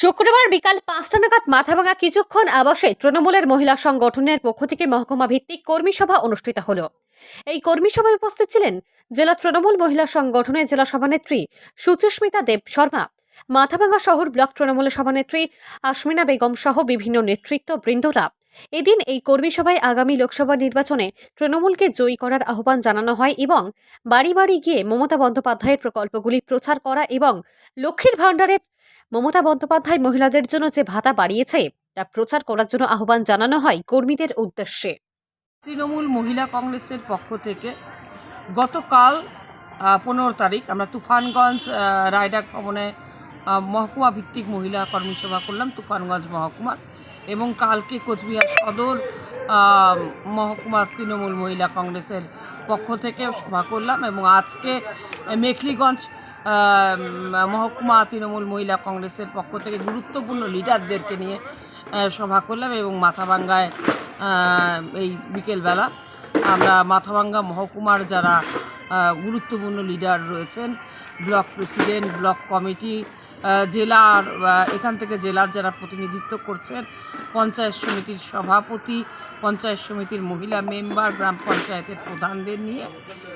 শুক্রবার বিকাল পাঁচটা নাগাদ মাথাভাঙা কিছুক্ষণ আবাসে তৃণমূলের মহিলা সংগঠনের পক্ষ থেকে মহকুমা ভিত্তিক কর্মী সভা অনুষ্ঠিত হল। এই কর্মী সভায় উপস্থিত ছিলেন জেলা তৃণমূল মহিলা সংগঠনের জেলা সভানেত্রী সুচিস্মিতা দেব শর্মা, মাথাভাঙা শহর ব্লক তৃণমূলের সভানেত্রী আসমিনা বেগম সহ বিভিন্ন নেতৃত্ব বৃন্দরা এদিন এই কর্মী সভায় আগামী লোকসভা নির্বাচনে তৃণমূলকে জয়ী করার আহ্বান জানানো হয় এবং বাড়ি বাড়ি গিয়ে মমতা বন্দ্যোপাধ্যায়ের প্রকল্পগুলি প্রচার করা এবং লক্ষ্মীর ভাণ্ডারের মমতা বন্দ্যোপাধ্যায় মহিলাদের জন্য যে ভাতা বাড়িয়েছে, তা প্রচার করার জন্য আহ্বান জানানো হয় কর্মীদের উদ্দেশ্যে। তৃণমূল মহিলা কংগ্রেসের পক্ষ থেকে গতকাল পনেরো তারিখ আমরা তুফানগঞ্জ রায়ডাক ভবনে মহকুমা ভিত্তিক মহিলা কর্মীসভা করলাম, তুফানগঞ্জ মহকুমার। এবং কালকে কোচবিহার সদর মহকুমা তৃণমূল মহিলা কংগ্রেসের পক্ষ থেকে সভা করলাম এবং আজকে মেখলিগঞ্জ মহকুমা তৃণমূল মহিলা কংগ্রেসের পক্ষ থেকে গুরুত্বপূর্ণ লিডারদেরকে নিয়ে সভা করলাম এবং মাথাভাঙ্গায় এই বিকেলবেলা আমরা মাথাভাঙ্গা মহকুমার যারা গুরুত্বপূর্ণ লিডার রয়েছেন, ব্লক প্রেসিডেন্ট, ব্লক কমিটি জেলার এখান থেকে জেলার যারা প্রতিনিধিত্ব করছেন, পঞ্চায়েত সমিতির সভাপতি, পঞ্চায়েত সমিতির মহিলা মেম্বার, গ্রাম পঞ্চায়েতের প্রধানদের নিয়ে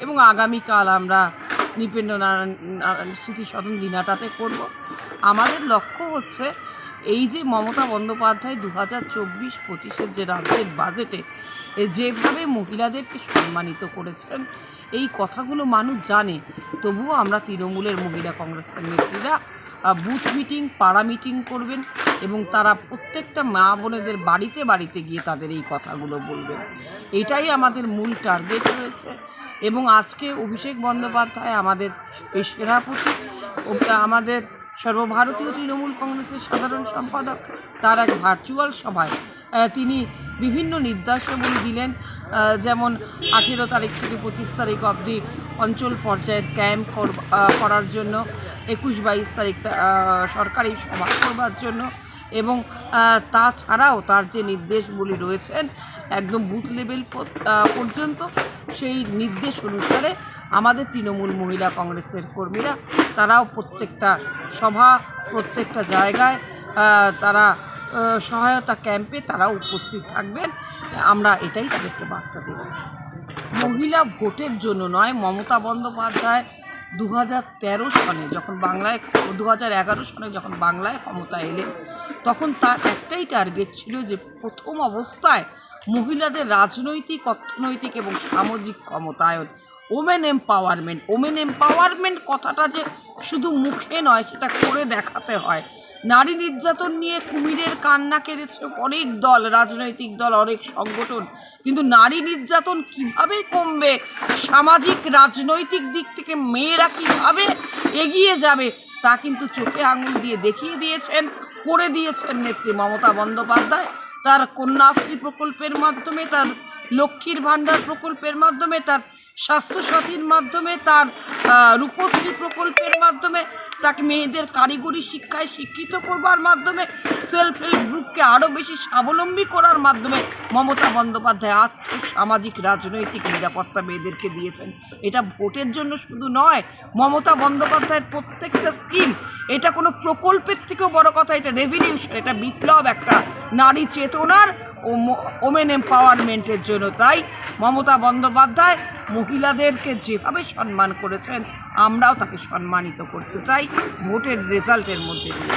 এবং আগামীকাল আমরা নৃপেন্দ্রনারায়ণ, নারায়ণ স্মৃতি সদন দিনাটাতে করব। আমাদের লক্ষ্য হচ্ছে এই যে মমতা বন্দ্যোপাধ্যায় দু হাজার চব্বিশ পঁচিশের যে রাজ্যের বাজেটে যেভাবে মহিলাদেরকে সম্মানিত করেছেন, এই কথাগুলো মানুষ জানে, তবুও আমরা তৃণমূলের মহিলা কংগ্রেসের নেত্রীরা বুথ মিটিং পাড়া মিটিং করবেন এবং তারা প্রত্যেকটা মা বোনেদের বাড়িতে বাড়িতে গিয়ে তাদের এই কথাগুলো বলবেন। এটাই আমাদের মূল টার্গেট রয়েছে এবং আজকে অভিষেক বন্দ্যোপাধ্যায় আমাদের এই সেনাপতি আমাদের সর্বভারতীয় তৃণমূল কংগ্রেসের সাধারণ সম্পাদক, তার এক ভার্চুয়াল সভায় তিনি বিভিন্ন নির্দেশাবলী দিলেন। যেমন আঠেরো তারিখ থেকে পঁচিশ তারিখ অবধি অঞ্চল পর্যায়ের ক্যাম্প কর- করার জন্য, একুশ বাইশ তারিখ সরকারি সভা করবার জন্য এবং তাছাড়াও তার যে নির্দেশগুলি রয়েছেন, একদম বুথ লেভেল পর্যন্ত, সেই নির্দেশ অনুসারে আমাদের তৃণমূল মহিলা কংগ্রেসের কর্মীরা, তারাও প্রত্যেকটা সভা, প্রত্যেকটা জায়গায় তারা সহায়তা ক্যাম্পে তারা উপস্থিত থাকবেন। আমরা এটাই তাদেরকে বার্তা দেব। মহিলা ভোটের জন্য নয়, মমতা বন্দ্যোপাধ্যায় দু হাজার তেরো সনে যখন বাংলায় দু হাজার এগারো সনে যখন বাংলায় ক্ষমতা এলেন, তখন তার একটাই টার্গেট ছিল যে প্রথম অবস্থায় মহিলাদের রাজনৈতিক, অর্থনৈতিক এবং সামাজিক ক্ষমতায়ন। ওমেন এম্পাওয়ারমেন্ট ওমেন এম্পাওয়ারমেন্ট কথাটা যে শুধু মুখে নয়, সেটা করে দেখাতে হয়। নারী নির্যাতন নিয়ে কুমিরের কান্না কেঁদেছে অনেক দল, রাজনৈতিক দল, অনেক সংগঠন। কিন্তু নারী নির্যাতন কীভাবে কমবে? সামাজিক, রাজনৈতিক দিক থেকে মেয়েরা কীভাবে এগিয়ে যাবে? তা কিন্তু চোখে আঙুল দিয়ে দেখিয়ে দিয়েছেন, করে দিয়েছেন নেত্রী মমতা বন্দ্যোপাধ্যায়। তার কন্যাশ্রী প্রকল্পের মাধ্যমে, তার লক্ষ্মীর ভাণ্ডার প্রকল্পের মাধ্যমে, তার স্বাস্থ্যসাথীর মাধ্যমে, তার রূপশ্রী প্রকল্পের মাধ্যমে তাকে মেয়েদের কারিগরি শিক্ষায় শিক্ষিত করবার মাধ্যমে সেলফ হেল্প গ্রুপকে আরও বেশি স্বাবলম্বী করার মাধ্যমে মমতা বন্দ্যোপাধ্যায় আর্থিক, সামাজিক, রাজনৈতিক নিরাপত্তা মেয়েদেরকে দিয়েছেন। এটা ভোটের জন্য শুধু নয়, মমতা বন্দ্যোপাধ্যায়ের প্রত্যেকটা স্কিম এটা কোনো প্রকল্পের থেকেও বড় কথা, এটা রেভিনিউশন এটা বিপ্লব, একটা নারী চেতনার ওমেন এম্পাওয়ারমেন্টের জন্য। তাই মমতা বন্দ্যোপাধ্যায় মহিলাদেরকে যেভাবে সম্মান করেছেন, আমরাও তাকে সম্মানিত করতে চাই। ভোটের রেজাল্টের মধ্যে দিয়ে।